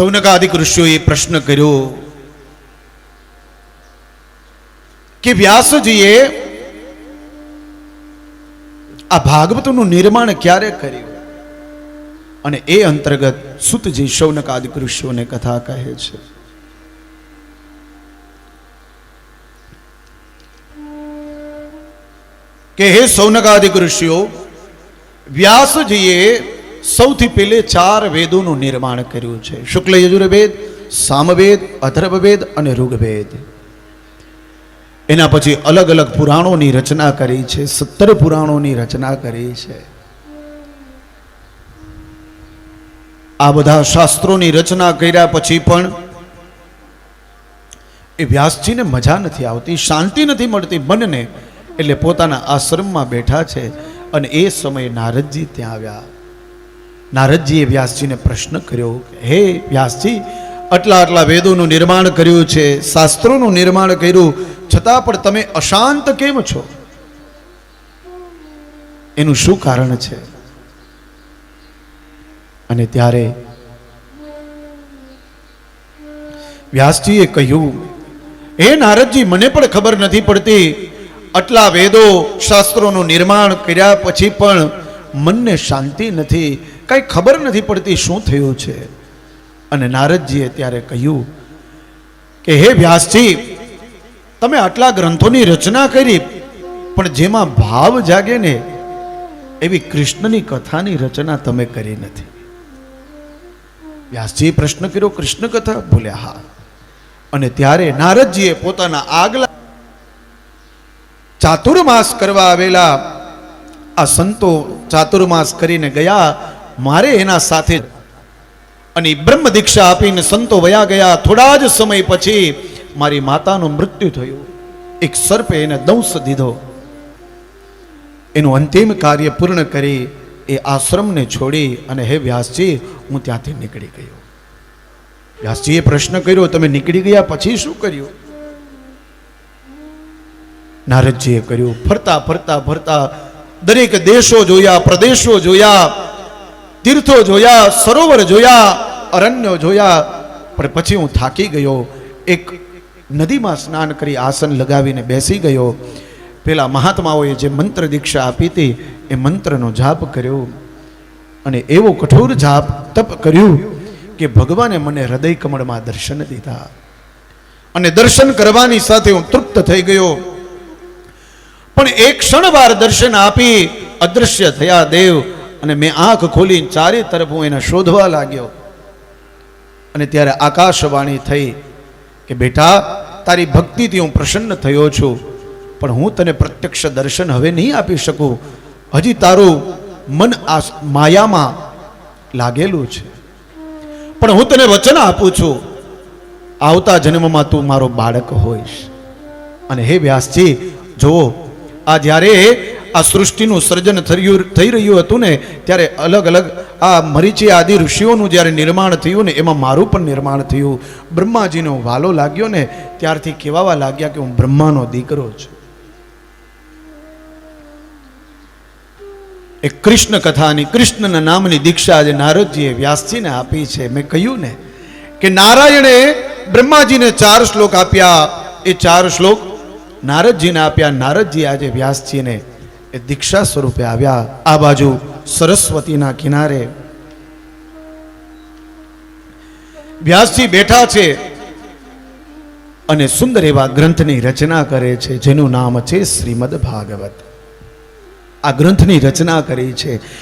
સૌનકાદિક ઋષિઓએ પ્રશ્ન કર્યો કે વ્યાસજીએ આ ભાગવતનું નિર્માણ ક્યારે કર્યું અને એ અંતર્ગત સુતજી સૌનકાદિક ઋષિઓને કથા કહે છે કે હે સૌનકાદિક ઋષિઓ વ્યાસજીએ સૌથી પહેલે ચાર વેદોનું નિર્માણ કર્યું છે. શુક્લ યજુર્વેદ, સામવેદ અથર્વવેદ અને ઋગ્વેદ. એના પછી અલગ અલગ પુરાણોની રચના કરી છે, સત્તર પુરાણોની રચના કરી છે. આ બધા શાસ્ત્રોની રચના કર્યા પછી પણ એ વ્યાસજીને મજા નથી આવતી, શાંતિ નથી મળતી મનને, એટલે પોતાના આશ્રમમાં બેઠા છે અને એ સમયે નારદજી ત્યાં આવ્યા. નારદજીએ વ્યાસજીને પ્રશ્ન કર્યો હે વ્યાસજી, આટલા આટલા વેદોનું નિર્માણ કર્યું છે, શાસ્ત્રોનું નિર્માણ કર્યું, છતાં પણ તમે અશાંત કેમ છો? એનું શું કારણ છે? અને ત્યારે વ્યાસજીએ કહ્યું, હે નારદજી, મને પણ ખબર નથી પડતી, આટલા વેદો શાસ્ત્રોનું નિર્માણ કર્યા પછી પણ મનને શાંતિ નથી કઈ ખબર નથી પડતી શું થયું છે. અને નારદજીએ ત્યારે કહ્યું કે, હે વ્યાસજી, તમે આટલા ગ્રંથોની રચના કરી, પણ જેમાં ભાવ જાગે ને, એવી કૃષ્ણની કથાની રચના તમે કરી નથી. વ્યાસજીએ પ્રશ્ન કર્યો કૃષ્ણ કથા બોલ્યા, હા. અને ત્યારે નારદજીએ પોતાના આગલા ચાતુર્માસ કરવા આવેલા, આ સંતો ચાતુર્માસ કરીને ગયા મારે એના સાથે અને બ્રહ્મ દીક્ષા આપીને સંતો વયા ગયા. થોડા જ સમય પછી મારી માતાનું મૃત્યુ થયું. એક સર્પે એને દંશ દીધો. એનું અંતિમ કાર્ય પૂર્ણ કરી એ આશ્રમને છોડી અને હે વ્યાસજી, હું ત્યાંથી નીકળી ગયો. વ્યાસજીએ પ્રશ્ન કર્યો, તમે નીકળી ગયા પછી શું કર્યું? નારદજીએ કર્યું, ફરતા ફરતા ફરતા દરેક દેશો જોયા, પ્રદેશો જોયા તીર્થો જોયા, સરોવર જોયા, અરણ્યો જોયા, પણ પછી હું થાકી ગયો. એક નદીમાં સ્નાન કરી આસન લગાવીને બેસી ગયો. પેલા મહાત્માઓએ જે મંત્ર દીક્ષા આપી હતી, એ મંત્રનો જાપ કર્યો. અને એવો કઠોર જાપ તપ કર્યું કે ભગવાને મને હૃદય કમળમાં દર્શન દીધા. અને દર્શન કરવાની સાથે હું તૃપ્ત થઈ ગયો. પણ એક ક્ષણવાર દર્શન આપી અદૃશ્ય થયા દેવ. અને મેં આંખ ખોલી ચારે તરફ હું એને શોધવા લાગ્યો. અને ત્યારે આકાશવાણી થઈ કે, બેટા, તારી ભક્તિથી હું પ્રસન્ન થયો છું, પણ હું તને પ્રત્યક્ષ દર્શન હવે નહીં આપી શકું. હજી તારું મન આ માયામાં લાગેલું છે. પણ હું તને વચન આપું છું. આવતા જન્મમાં તું મારો બાળક હોઈશ. અને હે વ્યાસજી, જુઓ, આ જ્યારે આ સૃષ્ટિનું સર્જન થયું થઈ રહ્યું હતું ને, ત્યારે અલગ અલગ આ મરીચી આદિ ઋષિઓનું જ્યારે નિર્માણ થયું ને, એમાં મારું પણ નિર્માણ થયું. બ્રહ્માજીનો વાલો લાગ્યો ને, ત્યારથી કહેવાવા લાગ્યા કે હું બ્રહ્માનો દીકરો છું. એ કૃષ્ણ કથાની કૃષ્ણના નામની દીક્ષા આજે નારદજીએ વ્યાસજીને આપી છે. મેં કહ્યું ને કે નારાયણે બ્રહ્માજીને ચાર શ્લોક આપ્યા. એ ચાર શ્લોક નારદજીને આપ્યા. નારદજી આજે વ્યાસજીને એ દીક્ષા સ્વરૂપે આવ્યા આ બાજુ સરસ્વતીના કિનારે. વ્યાસજી બેઠા છે અને સુંદર એવા ગ્રંથની રચના કરે છે, જેનું નામ છે શ્રીમદ ભાગવત. આ ગ્રંથની રચના કરી છે.